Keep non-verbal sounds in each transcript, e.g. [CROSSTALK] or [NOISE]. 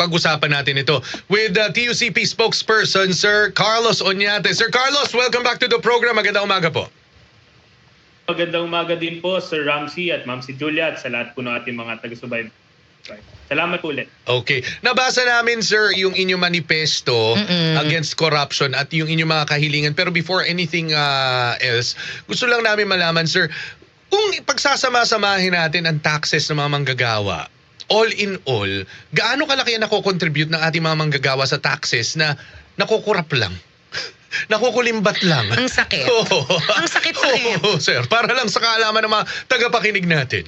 pag-usapan natin ito with uh, TUCP spokesperson Sir Carlos Oñate. Sir Carlos, welcome back to the program. Magandang umaga po. Magandang umaga din po Sir Ramsey at Ma'am si Julia at sa lahat po ng ating mga taga-subaybay. Salamat ulit. Okay. Nabasa namin, sir, yung inyong manifesto Mm-mm. against corruption at yung inyong mga kahilingan. Pero before anything uh, else, gusto lang namin malaman, sir, kung pagsasama-samahin natin ang taxes ng mga manggagawa, all in all, gaano kalaki ang nakocontribute ng ating mga manggagawa sa taxes na nakukurap lang? [LAUGHS] Nakukulimbat lang. Ang sakit. [LAUGHS] Oo. Ang sakit-sakit. [LAUGHS] Oo, sir. Para lang sa kaalaman ng mga tagapakinig natin.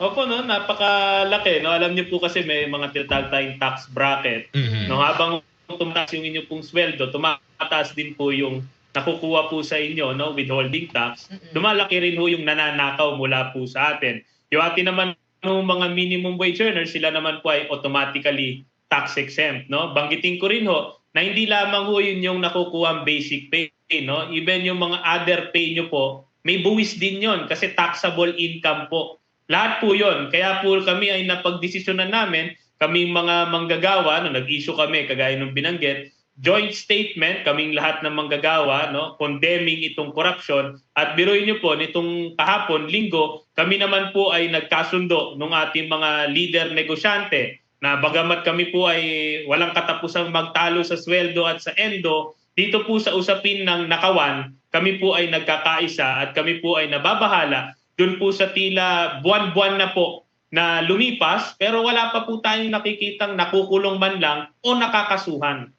Opo, no, napakalaki. No? Alam niyo po kasi may mga tinatawag tayong tax bracket. Mhm. No, habang tumataas yung inyo pong sweldo, tumataas din po yung nakukuha po sa inyo, no, withholding tax. Lumalaki rin ho yung nananakaw mula po sa atin. Yung atin naman no, mga minimum wage earners, sila naman po ay automatically tax exempt, no? Banggitin ko rin ho na hindi lamang ho yun yung nakukuha ang basic pay, no? Even yung mga other pay nyo po, may buwis din yon kasi taxable income po. Lahat po yon. Kaya po kami ay napagdesisyonan namin, kaming mga manggagawa, no, nag-issue kami, kagaya ng binanggit, joint statement, kaming lahat ng manggagawa, no, condemning itong corruption. At biruin niyo po, nitong kahapon, linggo, kami naman po ay nagkasundo ng ating mga leader negosyante na bagamat kami po ay walang katapusang magtalo sa sweldo at sa endo, dito po sa usapin ng nakawan, kami po ay nagkakaisa at kami po ay nababahala dun po sa tila buwan-buwan na po na lumipas pero wala pa po tayong nakikitang nakukulong man lang o nakakasuhan.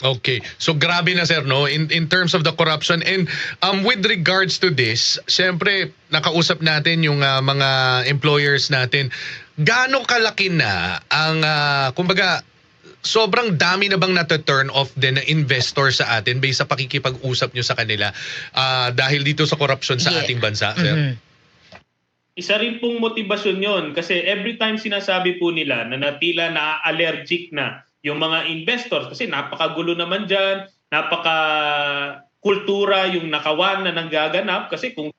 Okay. So grabe na sir no in in terms of the corruption and um with regards to this, syempre nakausap natin yung ah, mga employers natin. Gaano kalaki na ang ah, kumbaga sobrang dami na bang na-turn off din na investor sa atin based sa pakikipag-usap nyo sa kanila ah, dahil dito sa corruption sa Yeah. ating bansa, sir? Mhm. Isa rin pong motibasyon yon kasi every time sinasabi po nila na natila na allergic na yung mga investors kasi napakagulo naman dyan, napaka kultura yung nakawan na nanggaganap kasi kung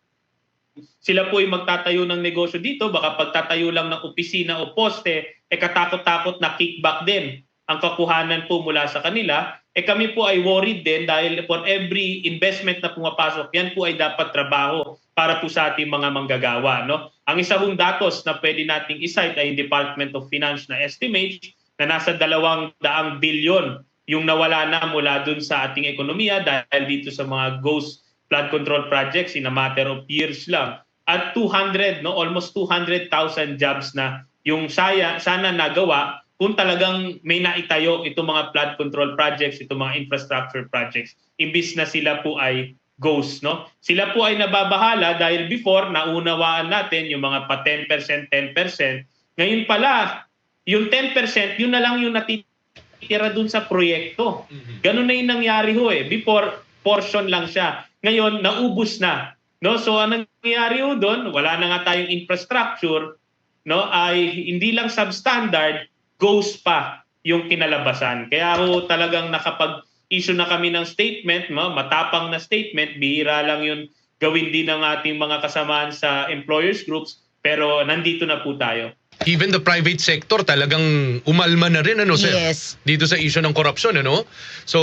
sila po ay magtatayo ng negosyo dito, baka pagtatayo lang ng opisina o poste, eh katakot-takot na kickback din ang kakuhanan po mula sa kanila. Eh kami po ay worried din dahil for every investment na pumapasok, yan po ay dapat trabaho para po sa ating mga manggagawa. No? Ang isa hong datos na pwede nating isite ay Department of Finance na estimate na nasa dalawang daang bilyon yung nawala na mula dun sa ating ekonomiya dahil dito sa mga ghost flood control projects in a matter of years lang. At 200, no, almost 200,000 jobs na yung saya, sana nagawa kung talagang may naitayo itong mga flood control projects, itong mga infrastructure projects, imbis na sila po ay ghost. No? Sila po ay nababahala dahil before, naunawaan natin yung mga pa 10%, 10%. Ngayon pala, yung 10%, yun na lang yung natitira dun sa proyekto. Ganun na yung nangyari ho eh. Before, portion lang siya. Ngayon, naubos na. No? So, anong nangyari ho doon? Wala na nga tayong infrastructure. No? Ay hindi lang substandard, ghost pa yung kinalabasan. Kaya ho talagang nakapag-issue na kami ng statement, no? matapang na statement, bihira lang yun gawin din ng ating mga kasamaan sa employers groups, pero nandito na po tayo. Even the private sector talagang umalma na rin ano sir? Yes. Dito sa issue ng corruption ano? So,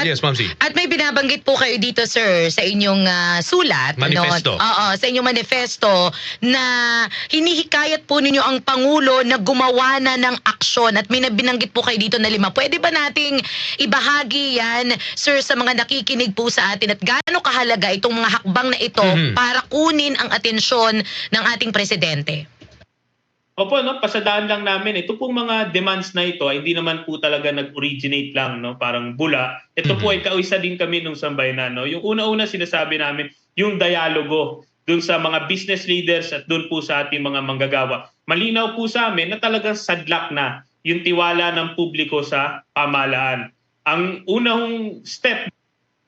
At- yes, Ma'am C. At may binabanggit po kayo dito, sir, sa inyong ah, sulat. Manifesto. Ano, oo, sa inyong manifesto na hinihikayat po ninyo ang Pangulo na gumawa na ng aksyon at may binanggit po kayo dito na lima. Pwede ba nating ibahagi yan, sir, sa mga nakikinig po sa atin at gaano kahalaga itong mga hakbang na ito Mhm. para kunin ang atensyon ng ating presidente? Opo, no, pasadaan lang namin. Ito pong mga demands na ito ay hindi naman po talaga nag-originate lang, no, parang bula. Ito po ay kaisa din kami nung sambayanan. No. Yung una-una sinasabi namin, yung dialogo dun sa mga business leaders at dun po sa ating mga manggagawa. Malinaw po sa amin na talagang sadlak na yung tiwala ng publiko sa pamahalaan. Ang unang step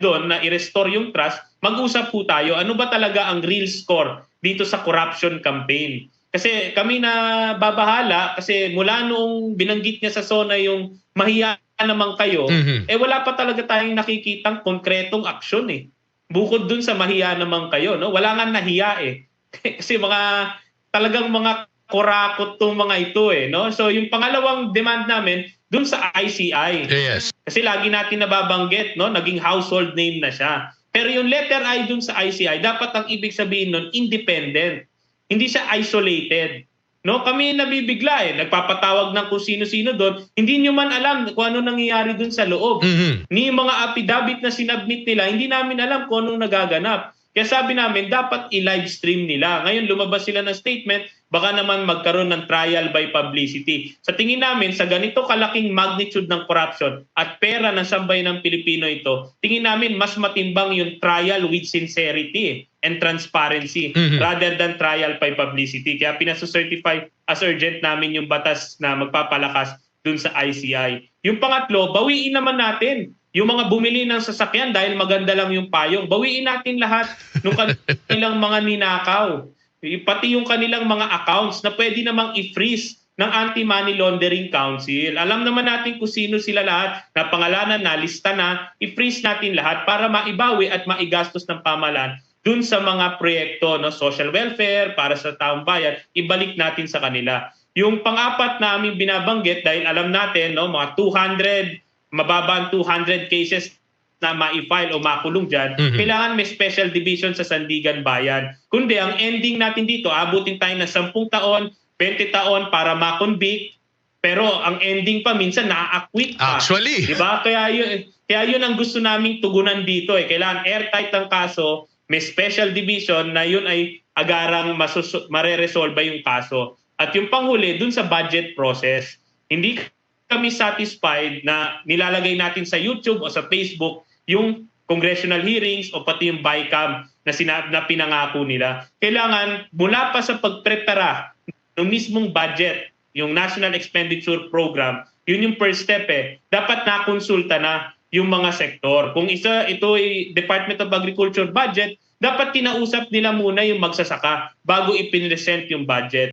doon na i-restore yung trust, mag-usap po tayo. Ano ba talaga ang real score dito sa corruption campaign? Kasi kami na babahala kasi mula nung binanggit niya sa SONA yung mahiya naman kayo, Mhm. eh wala pa talaga tayong nakikitang konkretong aksyon eh. Bukod dun sa mahiya naman kayo, no? Wala nga nahiya eh. [LAUGHS] kasi mga talagang mga kurakot tong mga ito eh, no? So yung pangalawang demand namin dun sa ICI. Yes. Kasi lagi natin nababanggit, no? Naging household name na siya. Pero yung letter I dun sa ICI, dapat ang ibig sabihin nun, independent. Hindi siya isolated. No, kami nabibigla eh. Nagpapatawag ng kung sino-sino doon. Hindi nyo man alam kung ano nangyayari doon sa loob. Mhm. Ni yung mga affidavit na sinabmit nila, hindi namin alam kung anong nagaganap. Kaya sabi namin, dapat i-live stream nila. Ngayon, lumabas sila ng statement, baka naman magkaroon ng trial by publicity. Sa tingin namin, sa ganito kalaking magnitude ng corruption at pera ng sambayan ng Pilipino ito, tingin namin mas matimbang yung trial with sincerity eh, and transparency Mhm. rather than trial by publicity. Kaya pinasu-certify as urgent namin yung batas na magpapalakas dun sa ICI. Yung pangatlo, bawiin naman natin yung mga bumili ng sasakyan dahil maganda lang yung payong. Bawiin natin lahat ng [LAUGHS] kanilang mga ninakaw. Pati yung kanilang mga accounts na pwede namang i-freeze ng Anti-Money Laundering Council. Alam naman natin kung sino sila lahat, na pangalanan na, lista na, i-freeze natin lahat para maibawi at maigastos ng pamalan dun sa mga proyekto, no, social welfare, para sa taong bayan, ibalik natin sa kanila. Yung pang-apat na aming binabanggit, dahil alam natin, no, mga 200, mababa ang 200 cases na ma-file o makulong dyan, Mhm. kailangan may special division sa Sandigan Bayan. Kundi ang ending natin dito, abutin tayo ng 10 taon, 20 taon para ma-convict, pero ang ending pa minsan na-acquit pa. Actually. Di ba? Kaya yun, kaya yun ang gusto naming tugunan dito eh. Kailangan airtight ang kaso, may special division na yun ay agarang masusu- mareresolba yung kaso. At yung panghuli, dun sa budget process, hindi kami satisfied na nilalagay natin sa YouTube o sa Facebook yung congressional hearings o pati yung BICAM na, sinab na pinangako nila. Kailangan mula pa sa pagprepara ng mismong budget, yung National Expenditure Program, yun yung first step eh. Dapat nakonsulta na yung mga sektor. Kung isa ito ay Department of Agriculture budget, dapat kinausap nila muna yung magsasaka bago ipinresent yung budget.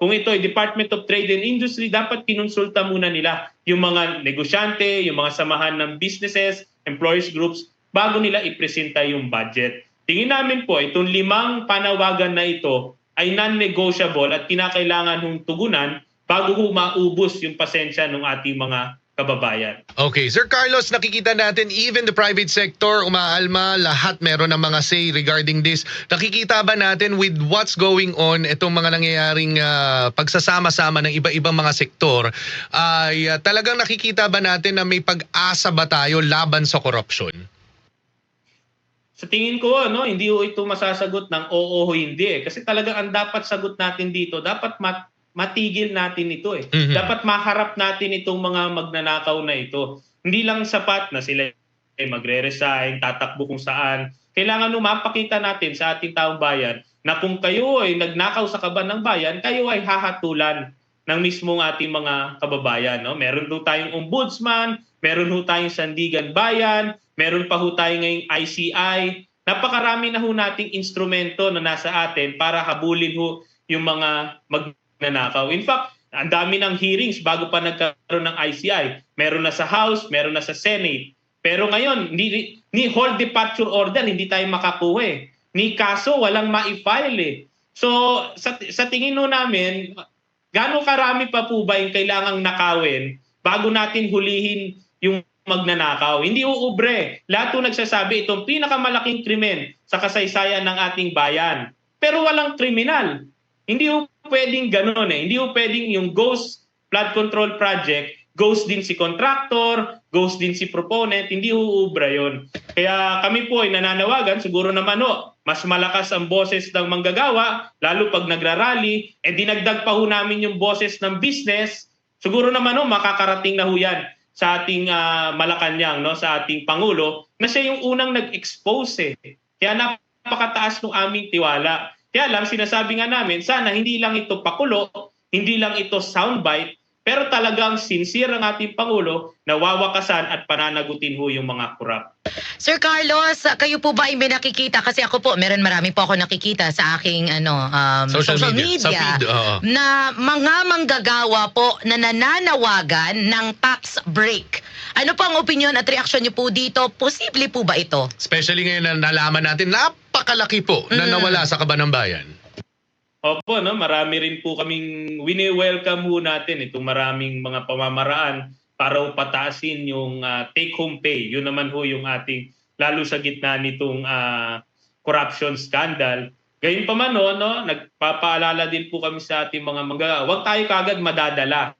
Kung ito ay Department of Trade and Industry, dapat kinonsulta muna nila yung mga negosyante, yung mga samahan ng businesses, employers groups, bago nila ipresenta yung budget. Tingin namin po, itong limang panawagan na ito ay non-negotiable at kinakailangan hong tugunan bago ho maubos yung pasensya ng ating mga kababayan. Okay, Sir Carlos, nakikita natin even the private sector, umaalma, lahat meron ng mga say regarding this. Nakikita ba natin with what's going on, itong mga nangyayaring ah, pagsasama-sama ng iba-ibang mga sektor, ay ah, talagang nakikita ba natin na may pag-asa ba tayo laban sa korupsyon? Sa tingin ko, no, hindi ito masasagot ng oo o hindi eh. Kasi talagang ang dapat sagot natin dito, dapat mat- matigil natin ito eh. Mhm. Dapat maharap natin itong mga magnanakaw na ito. Hindi lang sapat na sila ay magre-resign, tatakbo kung saan. Kailangan no, mapakita natin sa ating taong bayan na kung kayo ay nagnakaw sa kaban ng bayan, kayo ay hahatulan ng mismong ating mga kababayan. No? Meron ho tayong ombudsman, meron ho tayong sandigan bayan, meron pa ho tayong ngayong ICI. Napakarami na ho nating instrumento na nasa atin para habulin ho yung mga magnanakaw. In fact, ang dami ng hearings bago pa nagkaroon ng ICI. Meron na sa House, meron na sa Senate. Pero ngayon, ni, ni hold departure order, hindi tayo makakuha eh. Ni kaso, walang ma-file eh. So, sa, sa tingin ho namin, gaano karami pa po ba yung kailangang nakawin bago natin hulihin yung magnanakaw? Hindi uubre. Lahat po nagsasabi itong pinakamalaking krimen sa kasaysayan ng ating bayan. Pero walang kriminal. Hindi po pwedeng ganun eh. Hindi po pwedeng yung ghost flood control project, ghost din si contractor, ghost din si proponent, hindi uubra yon. Kaya kami po ay nananawagan, siguro naman ho, mas malakas ang boses ng manggagawa, lalo pag nagrarally, eh dinagdag pa ho namin yung boses ng business, siguro naman ho, makakarating na ho yan sa ating ah, Malacanang, no, sa ating Pangulo, na siya yung unang nag-expose eh. Kaya napakataas ng aming tiwala. Kaya lang, sinasabi nga namin, sana hindi lang ito pakulo, hindi lang ito soundbite, pero talagang sincere ang ating Pangulo na wawakasan at pananagutin ho yung mga kurap. Sir Carlos, kayo po ba ay may nakikita? Kasi ako po, meron marami po ako nakikita sa aking ano, um, Social media. Sa feed, oo. na mga manggagawa po na nananawagan ng tax break. Ano po ang opinion at reaksyon niyo po dito? Posible po ba ito? Especially ngayon na nalaman natin, napakalaki po na Mm. nawala sa kaban ng bayan. Opo, no, marami rin po kaming wini-welcome ho natin itong maraming mga pamamaraan para ho pataasin yung ah, take-home pay. Yun naman ho yung ating, lalo sa gitna nitong ah, corruption scandal. Gayun pa man, no, no, nagpapaalala din po kami sa ating mga mga, huwag tayo kagad madadala.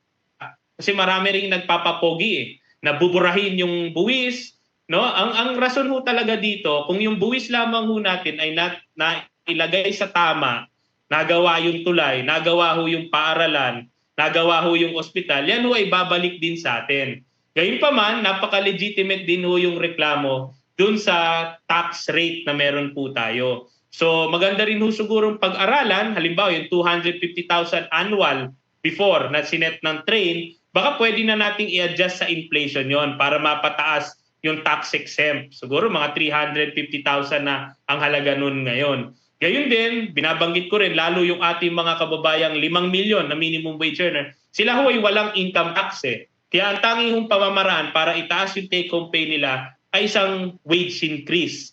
Kasi marami rin nagpapapogi eh, na buburahin yung buwis, no? Ang ang rason ho talaga dito, kung yung buwis lamang ho natin ay na, na ilagay sa tama, nagawa yung tulay, nagawa ho yung paaralan, nagawa ho yung ospital, yan ho ay babalik din sa atin. Gayun pa man, napaka-legitimate din ho yung reklamo dun sa tax rate na meron po tayo. So maganda rin ho siguro pag-aralan, halimbawa yung 250,000 annual before na sinet ng train, baka pwede na nating i-adjust sa inflation yon para mapataas yung tax exempt. Siguro mga 350,000 na ang halaga nun ngayon. Gayun din, binabanggit ko rin, lalo yung ating mga kababayang 5 milyon na minimum wage earner, sila ho ay walang income tax eh. Kaya ang tanging hong pamamaraan para itaas yung take-home pay nila ay isang wage increase.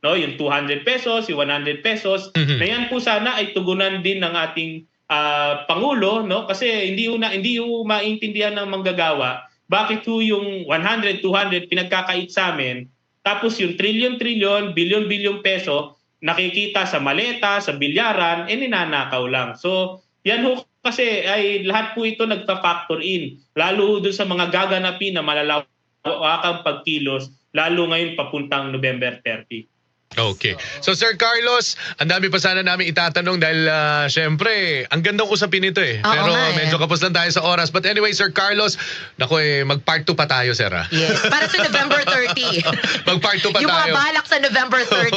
No, yung 200 pesos, yung 100 pesos, Mhm. na yan po sana ay tugunan din ng ating ah, pangulo, no? Kasi hindi ho na hindi ho maintindihan ng manggagawa bakit ho yung 100, 200 pinagkakait sa amin, tapos yung trillion-trillion, billion-billion peso nakikita sa maleta, sa bilyaran, eh ninanakaw lang. So, yan ho kasi ay lahat po ito nagpa-factor in. Lalo dun sa mga gaganapin na malalawakang pagkilos, lalo ngayon papuntang November 30. Okay. So Sir Carlos, ang dami pa sana namin itatanong dahil ah, syempre, ang gandang usapin nito eh. Oo Pero nga eh. medyo kapos lang tayo sa oras. But anyway, Sir Carlos, nako eh, mag-part 2 pa tayo, Sir. ah. Yes. Para sa November 30. [LAUGHS] Mag-part 2 pa yung mga tayo. balak sa November 30.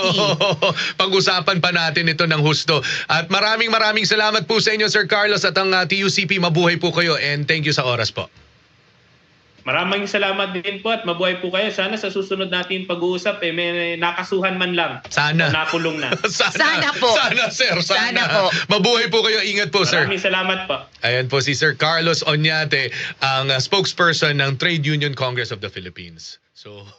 [LAUGHS] Pag-usapan pa natin ito ng husto. At maraming maraming salamat po sa inyo, Sir Carlos, at ang ah, TUCP. Mabuhay po kayo and thank you sa oras po. Maraming salamat din po at mabuhay po kayo. Sana sa susunod natin pag-uusap eh may nakasuhan man lang. Sana. O nakulong na. [LAUGHS] sana, Sana po. Sana, sir. Sana. Sana po. Mabuhay po kayo. Ingat po, sir. Maraming salamat po. Ayan po si Sir Carlos Oñate, ang uh, spokesperson ng Trade Union Congress of the Philippines. So, [LAUGHS]